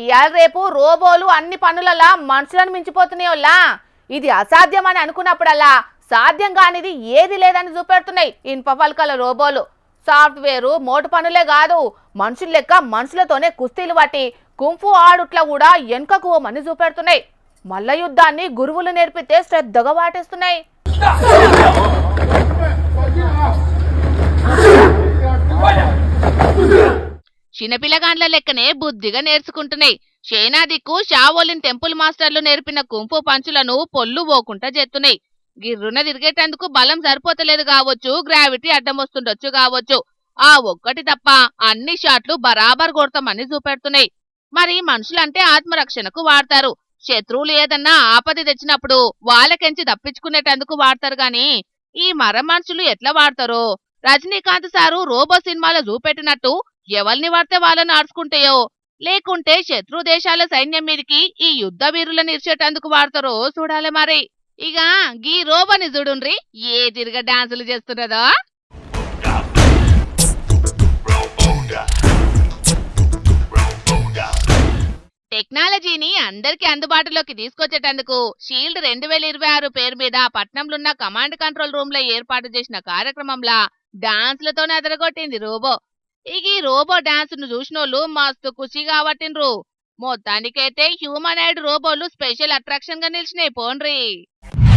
ఇవాళ రేపు రోబోలు అన్ని పనులలా మనుషులను మించిపోతున్నాయోలా? ఇది అసాధ్యం అని అనుకున్నప్పుడల్లా సాధ్యం కానిది ఏది లేదని చూపెడుతున్నాయి ఇనుప పలకల రోబోలు. సాఫ్ట్వేరు మోటు పనులే కాదు మనుషుల లెక్క మనుషులతోనే కుస్తీలు పట్టి కుంఫు ఆడుట్లా కూడా వెనుకకు ఓమని చూపెడుతున్నాయి. మల్ల యుద్ధాన్ని గురువులు నేర్పితే శ్రద్ధగా వాటేస్తున్నాయి. చిన్నపిల్లగాండ్ల లెక్కనే బుద్ధిగా నేర్చుకుంటున్నాయి. చైనా దిక్కు షావోలిన్ టెంపుల్ మాస్టర్లు నేర్పిన కుంపు పంచులను పొల్లు పోకుండా చేస్తున్నాయి గిర్రున తిరిగేటందుకు బలం సరిపోతలేదు కావచ్చు గ్రావిటీ అడ్డం వస్తుండొచ్చు కావచ్చు. ఆ ఒక్కటి తప్ప అన్ని షాట్లు బరాబర్ కొడతామని చూపెడుతున్నాయి. మరి మనుషులంటే ఆత్మరక్షణకు వాడతారు. శత్రువులు ఏదన్నా ఆపద తెచ్చినప్పుడు వాళ్ళకెంచి తప్పించుకునేటందుకు వాడతారు గాని ఈ మర మనుషులు ఎట్లా వాడతారో? రజనీకాంత్ సారు రోబో సినిమాలో చూపెట్టినట్టు ఎవల్ని వాడితే వాళ్ళని ఆడుచుకుంటాయో? లేకుంటే శత్రు దేశాల సైన్యం మీదకి ఈ యుద్ధ వీరులను ఇర్చేటందుకు వాడతారో చూడాలి మరి. ఇక గీ రోబోని చూడుండ్రి ఏ తిరిగ డాన్సులు చేస్తున్నదో? టెక్నాలజీని అందరికీ అందుబాటులోకి తీసుకొచ్చేటందుకు షీల్డ్ రెండు వేల ఇరవై ఆరు పేరు మీద పట్నంలున్న కమాండ్ కంట్రోల్ రూమ్లో ఏర్పాటు చేసిన కార్యక్రమంలా డాన్స్లతోనే అదరగొట్టింది రోబో. ఇక ఈ రోబో డాన్స్ను చూసినోళ్ళు మస్తు ఖుషిగా పట్టినరు మొత్తానికైతే హ్యూమనాయిడ్ రోబోలు స్పెషల్ అట్రాక్షన్గా నిలిచినాయి పోండ్రి